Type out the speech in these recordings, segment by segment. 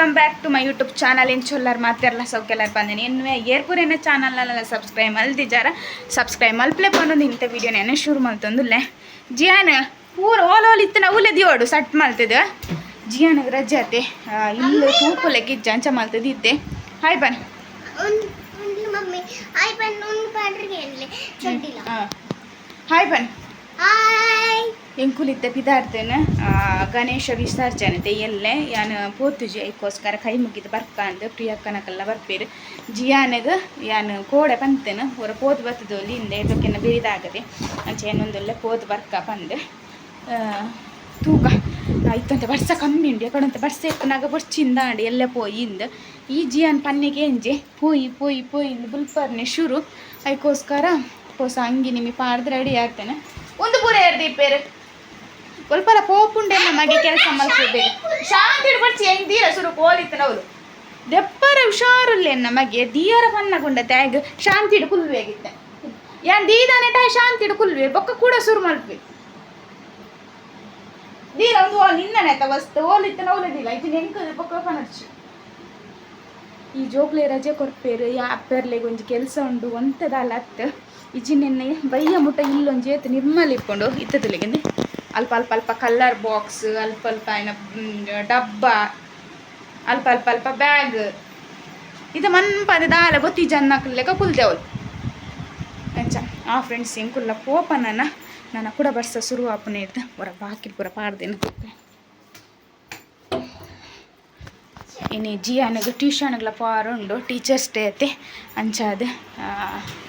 Welcome back to my YouTube channel ಇನ್ ಚೊಲ್ಲರ್ ಮಾತಾಡಲ್ಲ ಸೌಕೆಲ್ಲರ್ ಬಂದಿನಿ ಇನ್ನು ಚಾನಲ್ ಚಾನಲ್ನೆಲ್ಲ ಸಬ್ಸ್ಕ್ರೈಬ್ ಮಲ್ದಿದ್ದಾರ ಸಬ್ಸ್ಕ್ರೈಬ್ ಮಲ್ಪ್ಲೆ ಬಂದೊಂದು ಇಂಥ ವೀಡಿಯೋ ನೆನೆ ಶುರು ಮಲ್ತೊಂದುಲ್ಲೆ ಜಿಯಾನ ಪೂರ ಓಲ್ ಓಲ್ ಇತ್ತು ನಾವು ದಿಯೋಡು ಸಟ್ ಮಲ್ತಿದ್ದೆ ಜಿಯಾನಿಗೆ ರಜೆ ಆತೆ ಇಲ್ಲಿ ತೂಪುಲೆಕ್ಕೆ ಜಂಚ ಮಲ್ತಿದ್ದೆ ಹಾಯ್ ಬನ್ ಹಾಯ್ ಬನ್ ಹಾಯ್ ಬನ್ ಹಾಯ್ ಪಿದಾರ್ಥನ ಗಣೇಶ ವಿಸರ್ಜನೆ ಎಲ್ಲೆ ಯಾನು ಪೋತುಜಿ ಐಕೋಸ್ಕರ ಕೈ ಮುಗಿದು ಬರ್ಕ ಅಂದು ಪ್ರಿಯಕ್ಕನಕಲ್ಲ ಬರ್ಪೇರು. ಜಿಯಾನಗ ಯಾನು ಕೋಡೆ ಪಂತೇನು ಹೊರ ಪೋದು ಬರ್ತದ ಇಂದ ಇದಕ್ಕೆನ ಬೇರಿದಾಗದೆ ಅಂಚೆ ಏನೊಂದೊಳ್ಳೆ ಪೋದು ಬರ್ಕ ಆ, ತೂಕ. ಅಂತ ಬರ್ಸ ಕಮ್ಮಿ ಉಂಡು ಎಕಡಂತ ಬರ್ಸ ಎಕ್ಕನಾಗ ಬರ್ಚಿಂದ ಅಂಡಿ ಎಲ್ಲ ಪೋಯಿ ಇಂದ ಈ ಜಿಯಾನ್ ಪನ್ನಿಗೆ ಎಂಜೆ ಪೋಯಿ ಪೋಯಿ ಪೋಯಿ ಇಂದು ಬುಲ್ಪರ್ನೆ ಶುರು. ಐಕೋಸ್ಕರ ಹೊಸ ಅಂಗಿ ನಿಮಗೆ ಪಾಡ್ದು ರೆಡಿ ಆಗ್ತೇನೆ. ಒಂದು ಪೂರ ಎರಡು ಇಪ್ಪೇರು. ಒಲ್ಪರ ಪೋಪುಂಡೆ ನಮಗೆ ಕೆಲಸ ಮಲ್ಕೋಬೇಕು ಶಾಂತಿ ಬರ್ತಿ ಹೆಂಗ್ ದೀರ ಸುರು ಪೋಲಿತ್ತು ನಾವು ದೆಪ್ಪರ ಹುಷಾರುಲ್ಲೆ ನಮಗೆ ದೀಯರ ಪನ್ನಗೊಂಡ ತ್ಯಾಗ ಶಾಂತಿ ಇಡು ಕುಲ್ವೇಗಿತ್ತೆ ಯಾನ್ ದೀದಾನೆ ಟಾಯ್ ಶಾಂತಿ ಇಡು ಕುಲ್ವೆ ಬೊಕ್ಕ ಕೂಡ ಸುರು ಮಲ್ಪೆ. ದೀರ ಒಂದು ಓ ನಿನ್ನನೆ ಆಯ್ತಾ ವಸ್ತು ಓಲಿತ್ತು ನೌಲದಿಲ್ಲ ಇದು ನೆಂಕ ಬೊಕ್ಕ ಪನರ್ಚು. ಈ ಜೋಗ್ಲೆ ರಜೆ ಕೊರ್ಪೇರು ಯಾಪೆರ್ಲೆ ಒಂಜಿ ಕೆಲಸ ಉಂಡು ಒಂತದಲ್ಲ ಅತ್ತ ಇಜಿನೆನ್ನೆ ಬೈಯ ಮುಟ್ಟ ಇಲ್ಲೊಂದು ಜೇತು ನಿರ್ಮಲ್ ಇಟ್ಕೊಂಡು ಇತ್ತದಲ್ಲಿಗೆ ಅಲ್ಪ ಅಲ್ಪ ಅಲ್ಪ ಕಲ್ಲರ್ ಬಾಕ್ಸ್ ಅಲ್ಪ ಅಲ್ಪ ಏನ ಡಬ್ಬ, ಅಲ್ಪ ಅಲ್ಪ ಅಲ್ಪ ಬ್ಯಾಗ್ ಇದು ಮನ್ಪದ ದಾಲ ಗೊತ್ತಿ ಜನ್ನಕ್ಲೆಕ್ಕ ಕುಲ್ತೇವಲ್ ಅಂಚ ಆ ಫ್ರೆಂಡ್ಸ್ ಏನು ಕುಲ್ಲ ಪೋಪನನ ನನ್ನ ಕೂಡ ಬರ್ಸ ಶುರು ಆಪನೆ ಇದ್ದ ಹೊರ ಬಾಕಿ, ಪೂರ ಪಾಡ್ದೇನು ಇನ್ನು ಟ್ಯೂಷನ್ ಟ್ಯೂಷನ್ಗಳ ಪಾರ್ ಉಂಡು ಟೀಚರ್ಸ್ ಡೇ ಐತೆ. ಅಂಚಾದ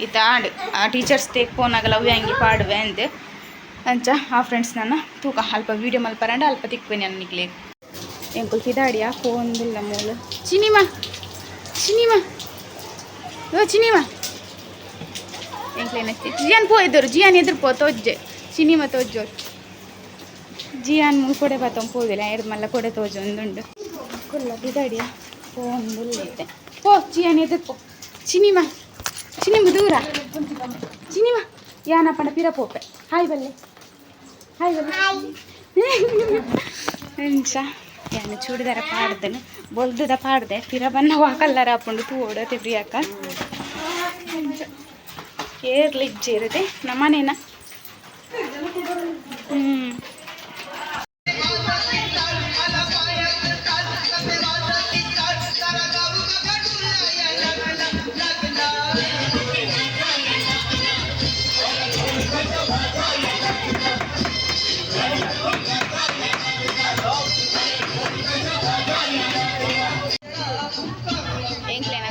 ಇತ್ತ ಆಡು. ಆ ಟೀಚರ್ಸ್ ಡೇ ಫೋನಾಗಲ್ಲ ಅವು ಹಂಗೆ ಪಾಡುವೆ ಅಂದೆ. ಅಂಚ, ಆ ಫ್ರೆಂಡ್ಸ್ ನನ್ನ ತೂಕ. ಅಲ್ಪ ವೀಡಿಯೋ ಮಲ್ಪರಂಡ ಅಲ್ಪ ತಿಕ್ವೇನೆ ಅನ್ನಿಗ್ಲಿ ಎಂಕುಲ್ ಪಿದಾಡಿಯ ಫೋನ್ದಿಲ್ಲ ಮೂಲು ಚಿನಿಮಾ ಚಿನಿಮಾ. ಓ, ಚಿನಿಮ. ಎಂಕ್ಲೇನ ಜಿಯಾನ್ ಪೋ ಎದುರು, ಜಿಯಾನ್ ಎದುರು ಪೋ, ತೋಜ್ಜೆ. ಚಿನಿಮ ತೋಜ್ಜೋರು ಜಿಯಾನ್ ಮೂರು ಕೊಡೆ ಬಾತಂ ಪೋದಿಲ್ಲ, ಎರಡು ಮಲ್ಲ ಕೊಡೆ ತೋಜೊಂದುಂಡು ಕುಲ್ಲ ಬಿದಡಿಯ ಫೋನ್ ಬುಲ್ಲೈತೆ ಪೋ, ಜಿಯಾನ್ ಎದುರು ಪೋ. ಚಿನಿಮಾ, ಚಿನಿಮ ದೂರ. ಚಿನಿಮ. ಯಾನ ಪಂಡ ಪಿರ ಪೋಪೆ. ಹಾಯ್ ಬಲ್ಲೆ. ಯಾನು ಚೂಡಿದಾರ ಪಾಡ್ದೇನೆ? ಬೊಲ್ದದ ಪಾಡ್ದೆ. ಪಿರ ಬಣ್ಣ ವಾ ಕಲ್ಲರ ಹಾಕೊಂಡು ತೂ ಓಡತಿ ಪ್ರಿಯಕ್ಕ ಏರ್ಲಿಜ್ಜೆ ಇರುತ್ತೆ ನಮ್ಮನೇನ? ಹ್ಞೂ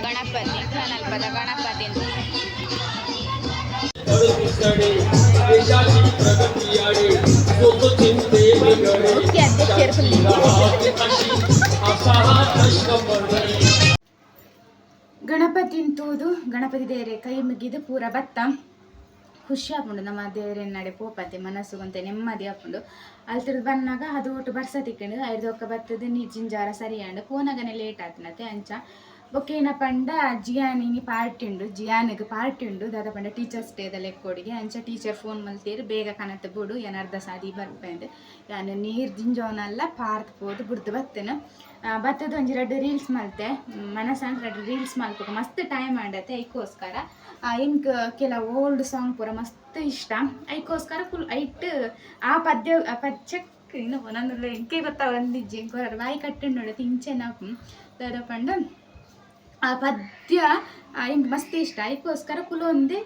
ಗಣಪತಿ ಘನಲ್ಪದ ಗಣಪತಿ ಗಣಪತಿ ತೂದು ಗಣಪತಿ ದೇವರೇ ಕೈ ಮುಗಿದು ಪೂರ ಬತ್ತ. ಖುಷಿ ಆಪುಂಡು ನಮ್ಮ ದೇವರೇನು ನಡೆ ಪೋಪತ್ತೆ, ಮನಸ್ಸು ಅಂತ ನೆಮ್ಮದಿ ಆಪುಂಡು ತಿರುಗಿ ಬಂದಾಗ ಅದು ಒಟ್ಟು ಬರ್ಸ ತಿಕ್ಕೊಂಡು ಐದು ಒಕ್ಕ ಬತ್ತದ ನೀರು ಜಿಂಜಾರ ಸರಿಯಂಡು. ಫೋನಾಗನೇ ಲೇಟ್ ಆತನತ್ತೆ ಅಂಚ. ಬೊಕ್ಕೇನ ಪಂಡ ಜಿಯಾನಿನಿ ಪಾರ್ಟಿ ಉಂಡು. ಜಿಯಾನಿಗೆ ಪಾರ್ಟಿ ಉಂಡು. ದಾದ ಪಂಡ ಟೀಚರ್ಸ್ ಡೇದ ಲೆಕ್ಕೋಡಿಗೆ ಅಂಚ ಟೀಚರ್ ಫೋನ್ ಮಲ್ತೀರಿ ಬೇಗ ಕನತ ಬಿಡು. ಏನ್ ಅರ್ಧ ಸಾದಿ ಬರ್ಪೇಂದು ನಾನು ನೀರು ಜಿಂಜೋನಲ್ಲ ಪಾರ್ಕ್ ಹೋದು ಬಿಡ್ದು ಬತ್ತೇನು. ಬತ್ತದ ಒಂಜಿ ಎರಡು ರೀಲ್ಸ್ ಮಲ್ತೆ. ಮನಸ್ಸಂಡ್ ಎರಡು ರೀಲ್ಸ್ ಮಲ್ಪಕ ಮಸ್ತ್ ಟೈಮ್ ಆಂಡತೆ ಐಕೋಸ್ಕರ. ಇಂಕ್ ಕೆಲ ಓಲ್ಡ್ ಸಾಂಗ್ ಪೂರ ಮಸ್ತ್ ಇಷ್ಟ. ಐಕೋಸ್ಕರ ಫುಲ್ ಐಟ್, ಆ ಪದ್ಯ ಪಚ್ಚಕ್ ಇನ್ನು ಒಂದೊಂದು ಎಂಕೆ ಗೊತ್ತಾ ಒಂದಿಜ್ಜಿ ಎಂಕೋರ ಬಾಯಿ ಕಟ್ಟು ನೋಡ ನಾವು ದಾದ ಪಂಡ ಆ ಪದ್ಯ ಹಿಂಗೆ ಮಸ್ತ್ ಇಷ್ಟ. ಅದಕ್ಕೋಸ್ಕರ ಕುಲೊಂದೇ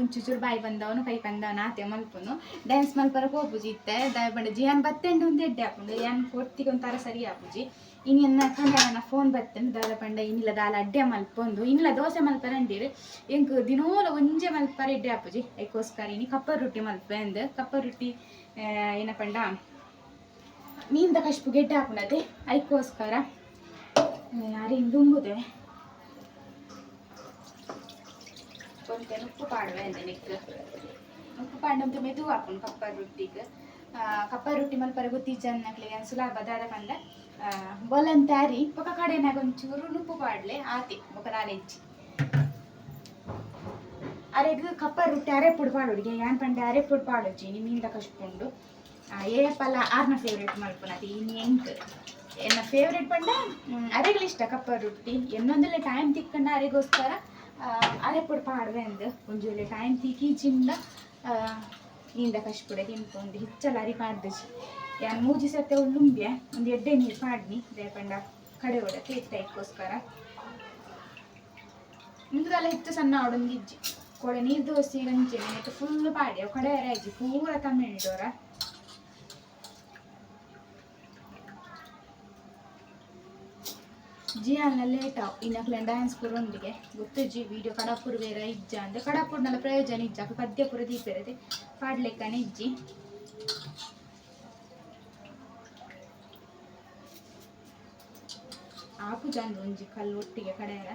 ಒಂಚೂಚೂರು ಬಾಯಿ ಬಂದವನು, ಕೈ ಬಂದವನು, ಆತೆ ಮಲ್ಪನು. ಡ್ಯಾನ್ಸ್ ಮಲ್ಪರ ಹೋಗುಜಿ ಇತ್ತೆ. ದಾಯ ಬಂಡ ಜಿಯಾನ್ ಬತ್ತೆಂಡು ಒಂದು ಎಡ್ಡೆ ಹಾಕೊಂಡು. ಏನು ಕೊಡ್ತಿಗೆ ಒಂಥರ ಸರಿ ಹಾಪುಜಿ ಇನ್ನು ಎನ್ನ ನನ್ನ ಫೋನ್ ಬತ್ತೆಂಡು. ದಾದ ಪಂಡ ಇನ್ನಿಲ್ಲ ದಾಲ ಅಡ್ಡೆ ಮಲ್ಪೊಂದು. ಇನ್ನಿಲ್ಲ ದೋಸೆ ಮಲ್ಪರ ಅಂಡೀರು ಎಂಕ್ ದಿನೋಲ ಒಂಜೆ ಮಲ್ಪರ ಎಡ್ಡೆ ಹಾಪುಜಿ ಅದಕ್ಕೋಸ್ಕರ ಇನಿ ಕಪ್ಪರ್ ರೊಟ್ಟಿ ಮಲ್ಪೆ ಅಂದು ಕಪ್ಪರ್ ರೊಟ್ಟಿ ಏನ ಪಂಡ ಮೀನ್ದ ಕಶ್ಪು ಗೆಡ್ಡೆ ಹಾಕೊಂಡದೆ ಅದಕ್ಕೋಸ್ಕರ ಯಾರು ದುಂಬುದೆ. પણ તેનું ಉಪ್ಪು એને કુપાડడం ಮೆದು મેં આપણ કપ્પા રોટીક ಕಪ್ಪ ರೊಟ್ಟಿ ಮಲ್ಪರೆ ಗೊತ್ತಿಜ್ಜನ್ನಕ್ಲೆ ಅನ್ ಸುಲಭ ದಾದ ಪಂಡ ಬೊಲಂತಾರಿ ಬೊಕ ಕಡೆನಾಗ ಒಂಚೂರು ನುಪ್ಪು ಪಾಡ್ಲೆ, ಆತಿ ಬೊಕ ನಾಲೆಜ್ಜಿ ಅರೆಗ್ ಕಪ್ಪ ರೊಟ್ಟಿ ಅರೆ ಪುಡ್ ಪಾಡೋಡಿಗೆ ಯಾನ್ ಪಂಡ ಅರೆ ಪುಡ್ ಪಾಡೋಜ್ಜಿ, ನಿಮ್ಮಿಂದ ಕಷ್ಟುಂಡು ಏ ಪಲ್ಲ ಆರ್ನ ಫೇವ್ರೇಟ್ ಮಲ್ಪುನತಿ ಇನ್ನು ಎಂಟು. ಎನ್ನ ಫೇವ್ರೇಟ್ ಪಂಡ ಅರೆಗಳಿಷ್ಟ ಕಪ್ಪ ರೊಟ್ಟಿ. ಎನ್ನೊಂದಲ್ಲೇ ಟೈಮ್ ತಿಕ್ಕಂಡ ಅರೆಗೋಸ್ಕರ ಪಾಡ್ವೆ ಅಂದ್ ಒಂಜೂಲೆ ಟೈಮ್ ತಿಕ್ಕಿ ಚಿಂದ ಇಂದ ಕஷ்ಪುಡೆ ತಿನ್ಕೊಂಡು ಹಿಚ್ಚಲ ಅರಿ ಪಾಡ್ದಜಿ. ಯಾನ್ ಮೂಜಿ ಸತ್ತೆ ಉಳ್ಳುಂಬ್ಯ ಒಂದು ಎಡ್ಡೆ ನೀರು ಪಾಡ್ನಿ ದೇಪಂಡ ಕಡೆ ಒಡ ತೇತ ಇಕ್ಕೋಸ್ಕರ ಮುಂದೆಲ್ಲ ಹೆಚ್ಚು ಸಣ್ಣ ಅವಡೊಂದು ಇಜ್ಜಿ. ಕೊಡೆ ನೀರು ದೋಸೆ ಗಂಜಿ ನೆಟ್ಟು ಫುಲ್ ಪಾಡಿ ಅವು ಕಡೆ ಅಜ್ಜಿ, ಪೂರ ತಮಿಳಿಡೋರ ಜಿಯಾನ ಲೇಟ್ ಆವ್ ಇನ್ನಕ್ಲ ಡ್ಯಾನ್ಸ್ ಗೊತ್ತು ಜಿ ವಿಡಿಯೋ ಕಡಾಪುರ ಬೇರೆ ಇಜ್ಜ ಅಂದ್ರೆ ಕಡಾಪುರ್ನಲ್ಲ ಪ್ರಯೋಜನ ಇಜ್ಜ. ಪದ್ಯ ಪುರ ದೀಪಿರದೆ ಪಾಡ್ಲೆಕ್ಕನೆ ಇಜ್ಜಿ. ಆಪು ಚಂದ ಒಂಜಿ ಕಲ್ಲು ಒಟ್ಟಿಗೆ ಕಡೆಯರ.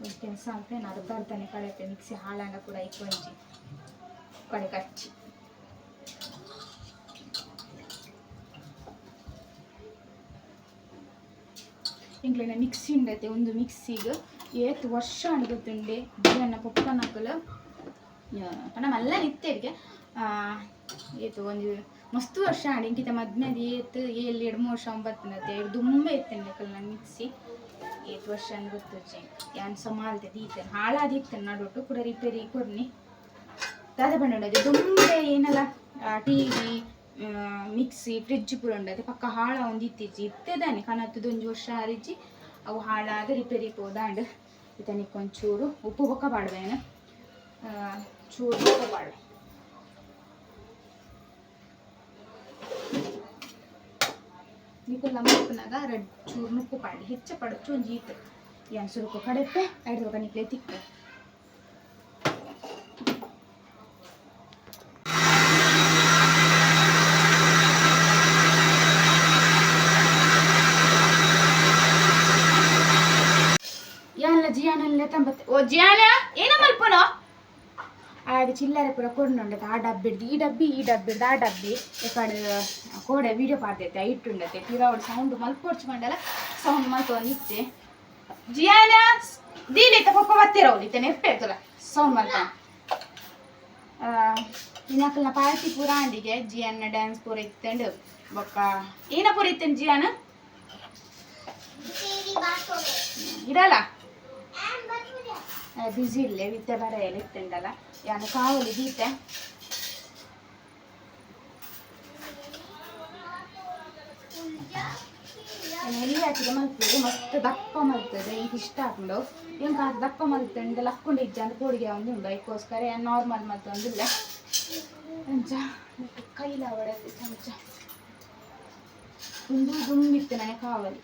ಒಂದು ಕೆಲಸ ಅಂತ ಅರ್ಧ ಅರ್ಧನೆ ಕಡೆ ಮಿಕ್ಸಿ ಹಾಳಂಗ ಕೂಡ ಇಕ್ಕೊಂಜಿ ಕಡೆ ಕಚ್ಚಿ. ಇಂಕ್ಲಿನ ಮಿಕ್ಸಿ ಉಂಡತೆ, ಒಂದು ಮಿಕ್ಸಿಗೆ ಏತ್ ವರ್ಷ ಅನ್ಗುತ್ತುಂಡೆ ಬಿರಿಯನ್ನ ಪೊಪ್ಪನಕ್ಕಲು ಪಣ ಮಲ್ಲ ನಿತ್ತೆರ್ಗೆ ಏತು ಒಂದು ಮಸ್ತ್ ವರ್ಷ ಆಡಿ ಇಂಕಿತ ಮದ್ಮೆದು ಏತ್ ಏಲ್ ಎರಡು, ಮೂರು ವರ್ಷ ಒಂಬತ್ತನತ್ತೆ ದುಂಬ ಎತ್ತಂಡೆ ಕಲ್ಲ ಮಿಕ್ಸಿ ಏತ್ ವರ್ಷ ಅನ್ಗುತ್ತು ಯಾನ್ ಸಮಾಲ್ತೆ ದೀತನ್ ಹಾಳಾದಿತ್ತನ್ ನಡೋಟು ಕೂಡ ರಿಪೇರಿ ಕೊಡ್ನಿ ದಾದ ಬಂಡೋಡದೆ ದುಂಬೆ ಏನಲ್ಲ ಟಿ ವಿ ಮಿಕ್ಸಿ ಫ್ರಿಡ್ಜ್ ಪೂರ ಉಂಡದೆ ಪಕ್ಕ ಹಾಳ ಒಂದು ಇತ್ತಿಜ್ಜಿ ಇತ್ತದಾನೆ ಕನತ್ತದು ಒಂಜಿ ವರ್ಷ ಆರಿಜ್ಜಿ ಅವು ಹಾಳಾದ ರಿಪೇರಿ ಪೋದಾಂಡ್ ಇದನಿಕ್ ಒಂಚೂರು ಉಪ್ಪು ಬೊಕ್ಕ ಪಾಡ್ಬೇನ ಚೂರು ಉಪ್ಪು ಪಾಡ್ವೆ ನಿಕುಲ್ಲ ಮಲ್ಪನಾಗ ರೆಡ್ ಚೂರು ನುಪ್ಪು ಪಾಡಿ ಹೆಚ್ಚ ಪಡಚು ಒಂಜಿ ಈತ್ ಯಾನ್ ಸುರುಕು ಕಡೆಪೆ ಐದು ನಿಕ್ಲೆ ಜಿಯಾನ ಏನ ಮಲ್ಪನೋ ಆಗ ಚಿಲ್ಲರೆ ಪೂರ ಕೊಂಡುಂಡತೆ ಆ ಡಬ್ಬಿಡ್ದು ಈ ಡಬ್ಬಿ ಈ ಡಬ್ಬಿಡ್ದು ಆ ಡಬ್ಬಿ. ಯಾಕಡೆ ಕೋಡೆ ವಿಡಿಯೋ ಪಾಡ್ದೈತೆ ಇಟ್ಟುಂಡತೆ ಪಿರವಡ್ ಸೌಂಡ್ ಮಲ್ಪೊರ್ಚು ಮಂಡಲ ಸೌಂಡ್ ಮಲ್ತೊಂದಿತ್ತೆ ಜಿಯಾನ ದೀಲಿತ ಪಪ್ಪ ಬತ್ತಿರವಲಿತ್ತೆ ನೆಪ್ಪೆರ್ತಲ್ಲ ಸೌಂಡ್ ಮಲ್ತ ಇನ್ನಕಲ್ನ ಪಾರ್ಟಿ ಪೂರ ಅಂಡಿಗೆ ಜಿಯನ್ನ ಡ್ಯಾನ್ಸ್ ಪೂರ ಇತ್ತಂಡು ಬೊಕ್ಕ ಏನ ಪೂರ ಇತ್ತೇನು ಜಿಯಾನ ಇಡಲ್ಲ? ಬರ್ತುದೆ ಬಿಸಿ ಇಲ್ಲೇ ವಿದ್ಯೆ ಬರ ಎಲ್ಲ ಇತ್ತುಂಡಲ್ಲ ಯಾನು ಕಾವಲಿ ದೀತೆ ಎಲ್ಲಿ ಹಾಕಿದ ಮಲ್ಪುದು ಮಸ್ತ್ ದಪ್ಪ ಮಲ್ತದೆ ಈಗ ಇಷ್ಟ ಹಾಕೊಂಡು ಏನು ಕಾದು ದಪ್ಪ ಮಲ್ತಂಡು ಲಕ್ಕೊಂಡು ಇಜ್ಜ ಅಂತ ಕೋಡಿಗೆ ಒಂದು ಉಂಡು ಅದಕ್ಕೋಸ್ಕರ ನಾರ್ಮಲ್ ಮಲ್ತು ಒಂದಿಲ್ಲ ಅಂಚ ಕೈಲ ಹೊಡೆದು ಚಮಚ ಒಂದು ದುಂಬಿತ್ತು ಕಾವಲಿ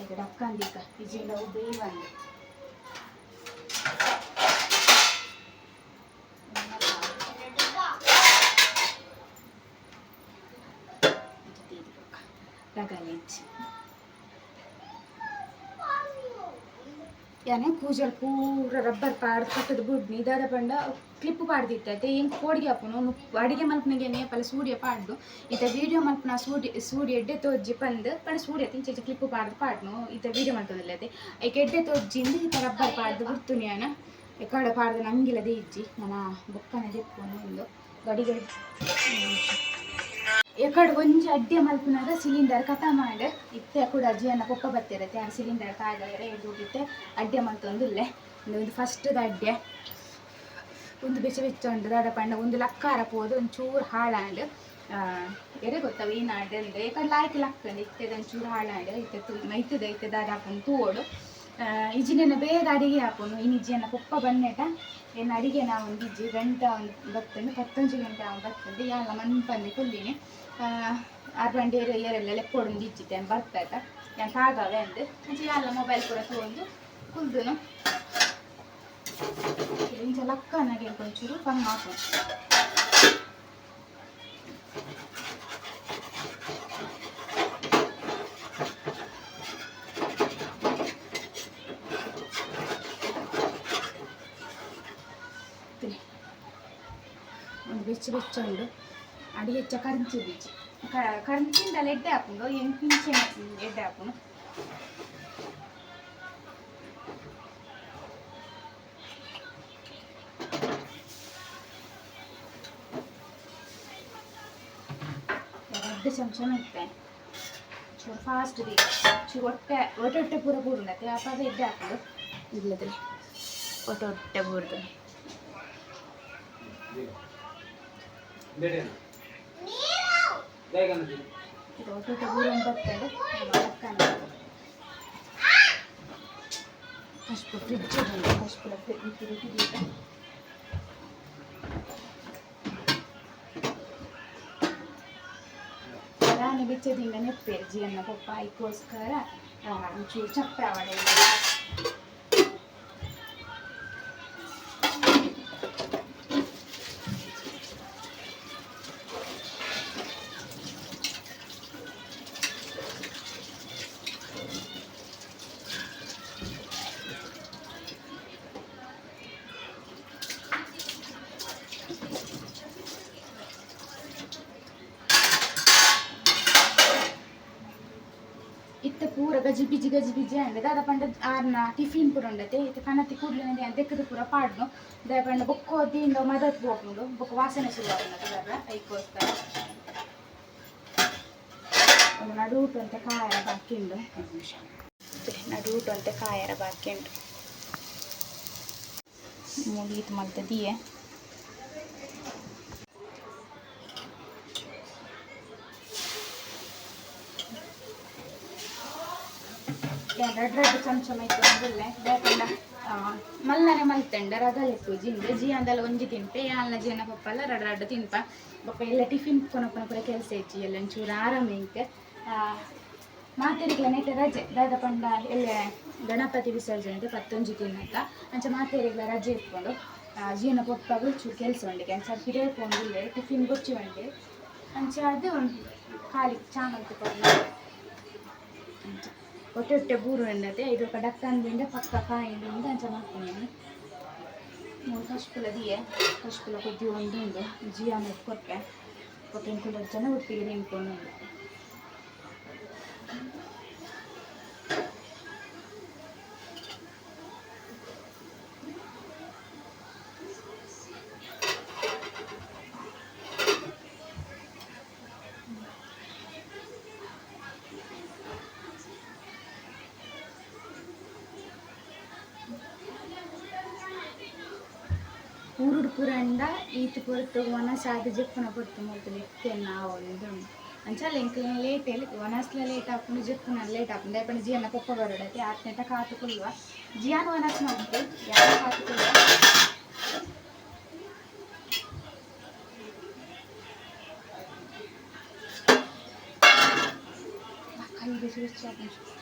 ಈಗ ಡಕ್ಕಂದಿಕ್ಕ ಇಜಿಂದ ಬೇವಂದು ರಗಲೆಂಚ್ ಯಾನೆ ಕೂಜಲ್ ಪೂರ ರಬ್ಬರ್ ಪಾಡ್ ಕಟ್ಟದ ಬುಡ್ನಿ ದಾದ ಪಂಡ ಕ್ಲಿಪ್ ಪಾಡ್ದಿತ್ತೆ. ಏನ್ ಕೋಡಿಗೆ ಅಪ್ಪನು ಅಡಿಗೆ ಮಲ್ಪನಿಗೆ ಪಲ ಸೂರ್ಯ ಪಾಡ್ದು ಇತ ವಿಡಿಯೋ ಮಲ್ಪನ ಸೂರ್ಯ ಸೂರ್ಯ ಎಡ್ಡೆ ತೋಜ್ಜಿ ಪಂದ್, ಪಲ್ಲ ಸೂರ್ಯ ತಿಂಚೆ ಕ್ಲಿಪ್ ಪಾಡ್ದು ಪಾಡ್ನು. ಇತ ವಿಡಿಯೋ ಮಂತೊಂದುಲ್ಲೆತೆ ಐಕ್ ಎಡ್ಡೆ ತೋಜ್ಜಿಂದ ಇತ ರಬ್ಬರ್ ಪಾಡ್ದು ಬರ್ತೀನಿ ಅನ ಎಕಡೆ ಪಾಡ್ದು ನಂಗಿಲ್ಲದೆ ಇಜ್ಜಿ. ನನ್ನ ಬೊಕ್ಕನ ದೆಪ್ಪನು ಒಂದು. ಗಡಿಗೆ ಎಕಡೆ ಒಂಜಿ ಅಡ್ಡೆ ಮಲ್ಪನಾಗ ಸಿಲಿಂಡರ್ ಕಥ ಮಾಡ. ಇತ್ತೆ ಕೂಡ ಅಜ್ಜಿಯನ್ನ ಕೊಪ್ಪ ಬರ್ತಿರತ್ತೆ ಆ ಸಿಲಿಂಡರ್ ಕಾಯ್ದಾರೆ ಹೋಗಿತ್ತೆ. ಅಡ್ಡೆ ಮಲ್ತೊಂದುಲ್ಲೆ ಒಂದು ಫಸ್ಟ್ದ ಅಡ್ಡೆ. ಒಂದು ಬೆಚ್ಚ ಬೆಚ್ಚ ಉಂಡು ದಾದ ಪಂಡ, ಒಂದು ಲಕ್ಕಾರ ಪೋದು, ಒಂದು ಚೂರು ಹಾಳಾಂಡ್ ಎರೆ ಗೊತ್ತವ ಈ ನಾಡ್ ಅಂದ್ರೆ, ಯಾಕಂದ್ರೆ ಲಾಯ್ಕ್ ಲಕ್ಕಂಡು ಇತ್ತದ ಒಂಚೂರು ಹಾಳಾಂಡ್, ಇತ್ತೆ ತು, ಮೈತದ, ಇತ್ತೆ ದಾದ ಹಾಕೊಂಡು ತೂವೋಡು. ಇಜಿನ ಬೇಗ ಅಡಿಗೆ ಹಾಕೋನು, ಇನ್ನು ಪುಪ್ಪ ಬನ್ನೆಟ ಏನು ಅಡಿಗೆ ನಾವು ಒಂದು ಇಜ್ಜಿ ಗಂಟ ಒಂದು ಬರ್ತಂದು ಪತ್ತೊಂಜಿ ಗಂಟೆ ಅವ್ನು ಬರ್ತಂದು ಯಾಲ ಮನ್ಪಂದು ಕೊಲ್ಲಿನಿ ಅರ್ಬಂಡಿ ಏರು ಏರೆಲ್ಲ ಲೆಕ್ಕೋಡು ಒಂದು ಇಜ್ಜಿತೆ ಬರ್ತಾಯ್ತ ನಾನು ತಾಗವೆ ಅಂದು ಯಾಲ ಮೊಬೈಲ್ ಕೂಡ ತಗೊಂಡು ಕುಲ್ದುನು. ಇಂಚ ಲಕ್ಕನಾಗೆ ಒಂಚೂರು ಕಮ್ಮಿ ಹಾಕು ಒಂದು ಬೆಚ್ಚ ಬೆಚ್ಚ ಉಂಡು ಅಡಿ ಹೆಚ್ಚ ಕರಂಚಿ ಬೀಜಿ ಕರಂಚಿಂದಲ್ಲ ಎಡ್ಡೆ ಹಾಕೊಂಡು ಏನು ಪಿಂಚೆ ಎಡ್ಡೆ ಹಾಕೊಂಡು ಚಮಚ ಮೆತ್ತೆ ಚೂರು ಫಾಸ್ಟ್ ದಿ ಚೂರು ಹೊಟ್ಟೆ ಹೊಟ್ಟೆ ಹೊಟ್ಟೆ ಪೂರ ಬೂರುಂಡತ್ತೆ ಆ ಪದ ಇಡ್ಡೆ ಹಾಕೋದು ಇಲ್ಲದ್ರೆ ಹೊಟ್ಟೆ ಹೊಟ್ಟೆ ಬೂರ್ದು ಇದು ಹೊಟ್ಟೆ ಹೊಟ್ಟೆ ಬೂರು ಬರ್ತದೆ ಫಸ್ಟ್ ಫ್ರಿಡ್ಜ್ ಉಂಟು ಫಸ್ಟ್ ಫ್ರಿಡ್ಜ್ ರಾಣಿ ಬೆಚ್ಚದಿಂದ ನೆಪ್ಪೇರು ಜಿಯನ್ನ ಪಪ್ಪ ಅದಕ್ಕೋಸ್ಕರ ಒಂಚೂರು ಚಪ್ಪೆ ಅವಡೆ ಇತ್ತ ಪೂರ ಗಜಿ ಬಿಜಿ ಗಜಿ ಬಿಜಿ ಅಂಡೆ ದಾದ ಪಂಡ ಆರ್ನ ಟಿಫಿನ್ ಪೂರ ಉಂಡತೆ ಇತ್ತ ಕಣತಿ ಕೂಡ್ಲಿನ ದೆಕ್ಕದ ಪೂರ ಪಾಡ್ನು ದಾದ ಪಂಡ ಬೊಕ್ಕ ದೀಂದ ಮದತ್ ಬೋಪುಂಡು ಬೊಕ್ಕ ವಾಸನೆ ಶುರು ದಾದ ಐಕೋಸ್ಕರ ಒಂದು ನಡುಟು ಅಂತ ಕಾಯರ ಬಾಕಿಂಡು ಒಂದು ನಿಮಿಷ ನಡುಟು ಅಂತ ಕಾಯರ ಬಾಕಿಂಡು ಮುಗೀತು ಮತ್ತೆ ಎರಡು ಚಮಚ ಮೈತು ಅಂದಿಲ್ಲ ಬೇಕಂಡ ಮಲ್ಲನೆ ಮಲ್ತಂಡ ರಗಲೆಕ್ಕು ಜಿಂದ ಜಿ ಅಂದಲ್ಲ ಒಂಜಿ ತಿನ್ಪೆ, ಯಾಲ್ನ ಜೀನ ಪಪ್ಪಲ್ಲ ರಡ ರಡ್ಡ ತಿನ್ಪ. ಪಪ್ಪ ಎಲ್ಲ ಟಿಫಿನ್ ಕೊನಪ್ಪನ ಕೂಡ ಪೂರ ಕೆಲಸ ಹೆಚ್ಚಿ, ಎಲ್ಲ ಒಂಚೂರು ಆರಾಮ ಐತೆ ಮಾತೇರಿಗಳ ನೆಟ್ಟ ರಜೆ ದಾದ ಪಂಡ ಎಲ್ಲ ಗಣಪತಿ ವಿಸರ್ಜನೆ ಪತ್ತೊಂಜಿ ತಿನ್ನತ್ತ ಅಂಚ ಮಾತೇರಿಗಳ ರಜೆ ಇಟ್ಕೊಂಡು ಜೀವನ ಪಪ್ಪಾಗ ಚೂರು ಕೆಲಸ ಉಂಡಿಗೆ ಅಂಚ ಹಿರಿಯ ಕೊಂಡಿಲ್ಲ ಟಿಫಿನ್ ಗೊಚ್ಚಿ ಉಂಡೆ ಅಂಚ ಅದು ಖಾಲಿ ಚಾಮಂತಿ ಕೊಡ್ಲ ಹೊಟ್ಟೆ ಹೊಟ್ಟೆ ಬೂರು ಎನ್ನತೆ ಇದು ಡಕ್ಕಂದಿಂದ ಪಕ್ಕ ಕಾಯಿಂದ ಅಂಚ ಮಾಡ್ತೀನಿ ಮೂರು ಕಶ್ಪುಲ ದಿಯೆ ಕಶ್ಪುಲ ಕೊದ್ದಿ ಒಂದೊಂದು ಜಿ ಜಿಯಾನ ಕೊಟ್ಟೆ ಕೊಟ್ಟಿನ ಕುಲ ಜನ ಒಟ್ಟಿಗೆ ನಿಂತ್ಕೊಂಡು ಊರುಡು ಪುರಂಡ ಈತು ಪೊರ್ತು ವನಸ ಅದು ಜಪ್ಪುನ ಪೊರ್ತು ಮೊದಲು ಎತ್ತೇನು ನಾವು ಒಂದು ಅಂಚಲ್ಲ ಇಂಕ ಲೇಟ್ ಎಲ್ಲಿ ವನಸ್ಲ ಲೇಟ್ ಹಾಕೊಂಡು ಜಪ್ಪುನ ಲೇಟ್ ಹಾಕೊಂಡು ಯಾಕಂದ್ರೆ ಜಿಯನ್ನ ಕೊಪ್ಪ ಬರೋಡತ್ತೆ ಆತ್ನೆಟ ಕಾತುಕೊಲ್ವ ಜಿಯಾನ ವನಸ್ ಮಾಡ್ತು ಯಾರು ಕಾತುಕೊಲ್ವ ಕೈ ಬಿಸಿ ಬಿಸಿ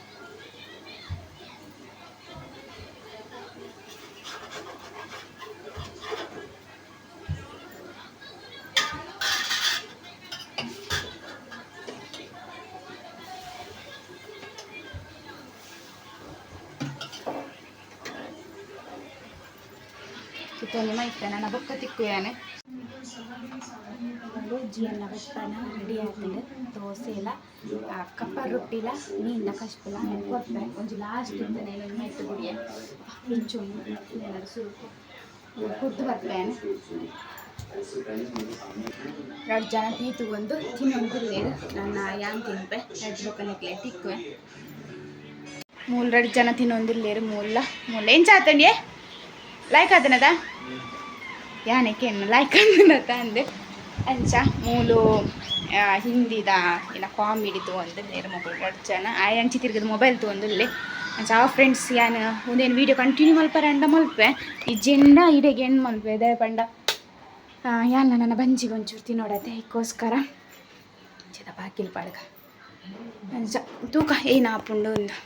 ಇತ್ತ ಮೈತ ನನ್ನ ಬೊಕ್ಕ ತಿಕ್ಕುಯಾನೆ ಜೀವನ ಬಪ್ಪನ ರೆಡಿ ಆಗ್ತದೆ ದೋಸೆ ಎಲ್ಲ ಕಪ್ಪ ರೊಟ್ಟಿಲ ನೀಂದ ಕಷ್ಟಲ ಕೊಡ್ತೇನೆ ಒಂದು ಲಾಸ್ಟ್ ಇಂದ. నేను ಮೈತ್ ಗುಡಿಯ ಇಂಚು ಕುದ್ದು ಬರ್ತೇನೆ. ಎರಡು ಜನ ತೀತು ಒಂದು ತಿನ್ನೊಂದಿರ್ಲೇರು ನನ್ನ ಯಾನ್ ತಿನ್ಪೆ. ಎರಡು ಬೊಕ್ಕನಿಕ್ಲೆ ತಿಕ್ಕುವೆ. ಮೂಲ್ ಎರಡು ಜನ ತಿನ್ನೊಂದಿರ್ಲೇರು ಮೂಲ ಮೂಲ. ಏನ್ ಚಾತಂಡಿಯೇ ಲೈಕ್ ಆತನದ ಯಾನಕ್ಕೆ ಏನು ಲೈಕ್ ಆದನದ ಅಂದೆ? ಅಂಚ, ಮೂಲು ಹಿಂದಿದ ಇಲ್ಲ ಕಾಮಿಡಿ ತೊಗೊಂಡು ಬೇರೆ ಮೊಬೈಲ್ ಒಡ್ಚನ ಆಯ್ ಅಂಚಿ ತಿರ್ಗದ ಮೊಬೈಲ್ ತಗೊಂಡು ಅಂಚ, ಆ ಫ್ರೆಂಡ್ಸ್ ಯಾನ್, ಒಂದೇನು ವೀಡಿಯೋ ಕಂಟಿನ್ಯೂ ಮಲ್ಪ ರಂಡ ಮಲ್ಪೆ? ಈ ಜೆಂಡ ಇಡೆಗೆ ಹೆಣ್ಣು ಮಲ್ಪೆ ದೇ ಪಂಡ. ಯಾನ ನನ್ನ ಬಂಜಿಗೆ ಒಂಚೂರು ತಿನ್ನೋಡತ್ತೆ ಇದಕ್ಕೋಸ್ಕರ ಚಿದ ಬಾಕಿಲ್ ಪಾಡ್ಗ. ಅಂಚ, ತೂಕ, ಏನು ಆಪುಂಡು ಒಂದು